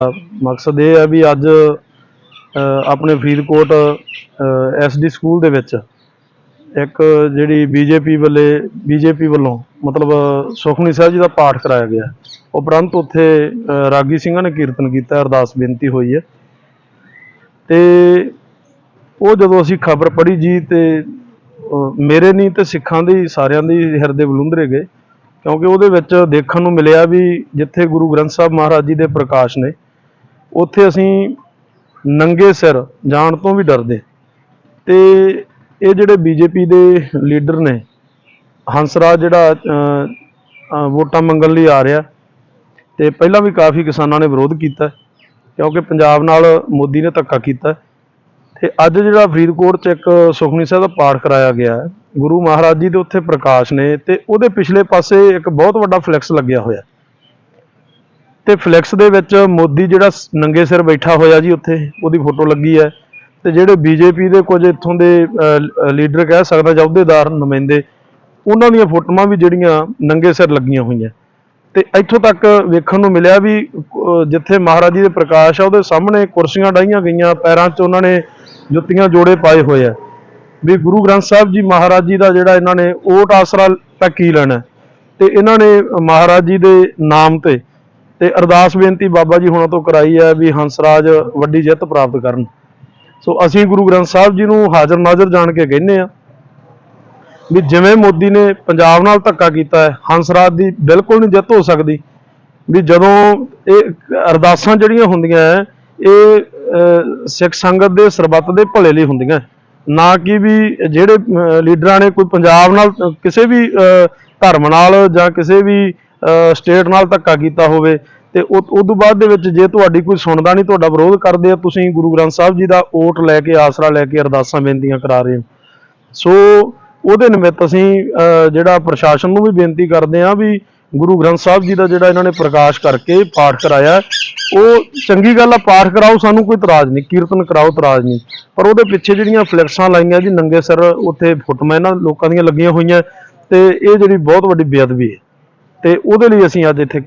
ਮਕਸਦ ਇਹ ਹੈ ਵੀ ਅੱਜ ਆਪਣੇ ਫਰੀਦਕੋਟ ਐਸਡੀ ਸਕੂਲ ਦੇ ਵਿੱਚ ਇੱਕ ਜਿਹੜੀ ਬੀਜੇਪੀ ਵੱਲੇ ਬੀਜੇਪੀ ਵੱਲੋਂ ਮਤਲਬ ਸੁਖਮਨੀ ਸਾਹਿਬ ਜੀ ਦਾ ਪਾਠ ਕਰਾਇਆ ਗਿਆ। ਉਪਰੰਤ ਉੱਥੇ ਰਾਗੀ ਸਿੰਘਾਂ ਨੇ ਕੀਰਤਨ ਕੀਤਾ, ਅਰਦਾਸ ਬੇਨਤੀ ਹੋਈ ਹੈ। ਤੇ ਉਹ ਜਦੋਂ ਅਸੀਂ ਖਬਰ ਪੜ੍ਹੀ ਜੀ ਤੇ ਮੇਰੇ ਨਹੀਂ ਤੇ ਸਿੱਖਾਂ ਦੀ, ਸਾਰਿਆਂ ਦੀ ਹਿਰਦੇ ਬਲੁੰਦਰੇ ਗਏ। ਕਿਉਂਕਿ ਉਹਦੇ ਵਿੱਚ ਦੇਖਣ ਨੂੰ ਮਿਲਿਆ ਵੀ ਜਿੱਥੇ ਗੁਰੂ ਗ੍ਰੰਥ ਸਾਹਿਬ ਮਹਾਰਾਜ ਜੀ ਦੇ ਪ੍ਰਕਾਸ਼ ਨੇ ਉੱਥੇ ਅਸੀਂ ਨੰਗੇ ਸਿਰ ਜਾਣ ਤੋਂ ਵੀ ਡਰਦੇ। ਤੇ ਇਹ ਜਿਹੜੇ ਬੀਜੇਪੀ ਦੇ ਲੀਡਰ ਨੇ, ਹੰਸਰਾਜ ਜਿਹੜਾ ਵੋਟਾਂ ਮੰਗਣ ਲਈ ਆ ਰਿਹਾ, ਤੇ ਪਹਿਲਾਂ ਵੀ ਕਾਫੀ ਕਿਸਾਨਾਂ ਨੇ ਵਿਰੋਧ ਕੀਤਾ, ਕਿਉਂਕਿ ਪੰਜਾਬ ਨਾਲ ਮੋਦੀ ਨੇ ਧੱਕਾ ਕੀਤਾ। ਤੇ ਅੱਜ ਜਿਹੜਾ ਫਰੀਦਕੋਟ 'ਚ ਇੱਕ ਸੁਖਮਨੀ ਸਾਹਿਬ ਦਾ ਪਾਠ ਕਰਾਇਆ ਗਿਆ ਗੁਰੂ ਮਹਾਰਾਜ ਜੀ ਦੇ ਉੱਥੇ ਪ੍ਰਕਾਸ਼ ਨੇ, ਤੇ ਉਹਦੇ ਪਿਛਲੇ ਪਾਸੇ ਇੱਕ ਬਹੁਤ ਵੱਡਾ ਫਲੈਕਸ ਲੱਗਿਆ ਹੋਇਆ। ਤੇ ਫਲੈਕਸ ਦੇ ਵਿੱਚ ਮੋਦੀ ਜਿਹੜਾ ਨੰਗੇ ਸਿਰ ਬੈਠਾ ਹੋਇਆ ਜੀ ਉੱਥੇ, ਉਹਦੀ ਫੋਟੋ ਲੱਗੀ ਹੈ। ਤੇ ਜਿਹੜੇ ਬੀਜੇਪੀ ਦੇ ਕੁਝ ਇੱਥੋਂ ਦੇ ਲੀਡਰ ਕਹਿ ਸਕਦਾ ਜਾਂ ਅਹੁਦੇਦਾਰ ਨੁਮਾਇੰਦੇ, ਉਹਨਾਂ ਦੀਆਂ ਫੋਟੋਆਂ ਵੀ ਜਿਹੜੀਆਂ ਨੰਗੇ ਸਿਰ ਲੱਗੀਆਂ ਹੋਈਆਂ। ਤੇ ਇੱਥੋਂ ਤੱਕ ਵੇਖਣ ਨੂੰ ਮਿਲਿਆ ਵੀ ਜਿੱਥੇ ਮਹਾਰਾਜ ਜੀ ਦੇ ਪ੍ਰਕਾਸ਼ ਆ, ਉਹਦੇ ਸਾਹਮਣੇ ਕੁਰਸੀਆਂ ਡਾਈਆਂ ਗਈਆਂ, ਪੈਰਾਂ 'ਚ ਉਹਨਾਂ ਨੇ ਜੁੱਤੀਆਂ ਜੋੜੇ ਪਾਏ ਹੋਏ ਆ। ਵੀ ਗੁਰੂ ਗ੍ਰੰਥ ਸਾਹਿਬ ਜੀ ਮਹਾਰਾਜ ਜੀ ਦਾ ਜਿਹੜਾ ਇਹਨਾਂ ਨੇ ਓਟ ਆਸਰਾ ਤੱਕ ਕੀ ਲੈਣਾ ਤੇ ਇਹਨਾਂ ਨੇ ਮਹਾਰਾਜ ਜੀ ਦੇ ਨਾਮ ਤੇ ਤੇ ਅਰਦਾਸ ਬੇਨਤੀ ਬਾਬਾ ਜੀ ਹੁਣਾਂ ਤੋਂ ਕਰਾਈ ਹੈ ਵੀ ਹੰਸਰਾਜ ਵੱਡੀ ਜਿੱਤ ਪ੍ਰਾਪਤ ਕਰਨ। ਸੋ ਅਸੀਂ ਗੁਰੂ ਗ੍ਰੰਥ ਸਾਹਿਬ ਜੀ ਨੂੰ ਹਾਜ਼ਰ ਨਾਜ਼ਰ ਜਾਣ ਕੇ ਕਹਿੰਦੇ ਆ ਵੀ ਜਿਵੇਂ ਮੋਦੀ ਨੇ ਪੰਜਾਬ ਨਾਲ ਧੱਕਾ ਕੀਤਾ ਹੈ ਹੰਸਰਾਜ ਦੀ ਬਿਲਕੁਲ ਨਹੀਂ ਜਿੱਤ ਹੋ ਸਕਦੀ। ਵੀ ਜਦੋਂ ਇਹ ਅਰਦਾਸਾਂ ਜਿਹੜੀਆਂ ਹੁੰਦੀਆਂ ਹੈ, ਇਹ ਸਿੱਖ ਸੰਗਤ ਦੇ ਸਰਬੱਤ ਦੇ ਭਲੇ ਲਈ ਹੁੰਦੀਆਂ ਨਾ ਕਿ ਵੀ ਜਿਹੜੇ ਲੀਡਰਾਂ ਨੇ ਕੋਈ ਪੰਜਾਬ ਨਾਲ ਕਿਸੇ ਵੀ ਧਰਮ ਨਾਲ ਜਾਂ ਕਿਸੇ ਵੀ ਸਟੇਟ ਨਾਲ ਧੱਕਾ ਕੀਤਾ ਹੋਵੇ ਤੇ ਉਹ ਤੋਂ ਬਾਅਦ ਦੇ ਵਿੱਚ ਜੇ ਤੁਹਾਡੀ ਕੋਈ ਸੁਣਦਾ ਨਹੀਂ, ਤੁਹਾਡਾ ਵਿਰੋਧ ਕਰਦੇ ਆ, ਤੁਸੀਂ ਗੁਰੂ ਗ੍ਰੰਥ ਸਾਹਿਬ ਜੀ ਦਾ ਓਟ ਲੈ ਕੇ, ਆਸਰਾ ਲੈ ਕੇ ਅਰਦਾਸਾਂ ਬੇਨਤੀਆਂ ਕਰਾ ਰਹੇ ਹੋ। ਸੋ ਉਹਦੇ ਨਿਮਿਤ ਅਸੀਂ ਜਿਹੜਾ ਪ੍ਰਸ਼ਾਸਨ ਨੂੰ ਵੀ ਬੇਨਤੀ ਕਰਦੇ ਹਾਂ ਵੀ ਗੁਰੂ ਗ੍ਰੰਥ ਸਾਹਿਬ ਜੀ ਦਾ ਜਿਹੜਾ ਇਹਨਾਂ ਨੇ ਪ੍ਰਕਾਸ਼ ਕਰਕੇ ਪਾਠ ਕਰਾਇਆ, ਉਹ ਚੰਗੀ ਗੱਲ ਆ, ਪਾਠ ਕਰਾਓ, ਸਾਨੂੰ ਕੋਈ ਇਤਰਾਜ਼ ਨਹੀਂ, ਕੀਰਤਨ ਕਰਾਓ, ਇਤਰਾਜ਼ ਨਹੀਂ। ਪਰ ਉਹਦੇ ਪਿੱਛੇ ਜਿਹੜੀਆਂ ਫਲੈਕਸਾਂ ਲਾਈਆਂ ਜੀ, ਨੰਗੇ ਸਿਰ ਉੱਥੇ ਫੋਟੋਆਂ ਲੋਕਾਂ ਦੀਆਂ ਲੱਗੀਆਂ ਹੋਈਆਂ, ਤੇ ਇਹ ਜਿਹੜੀ ਬਹੁਤ ਵੱਡੀ ਬੇਅਦਬੀ ਹੈ। ਤੇ ਉਹਦੇ ਲਈ ਅਸੀਂ ਅੱਜ ਇੱਥੇ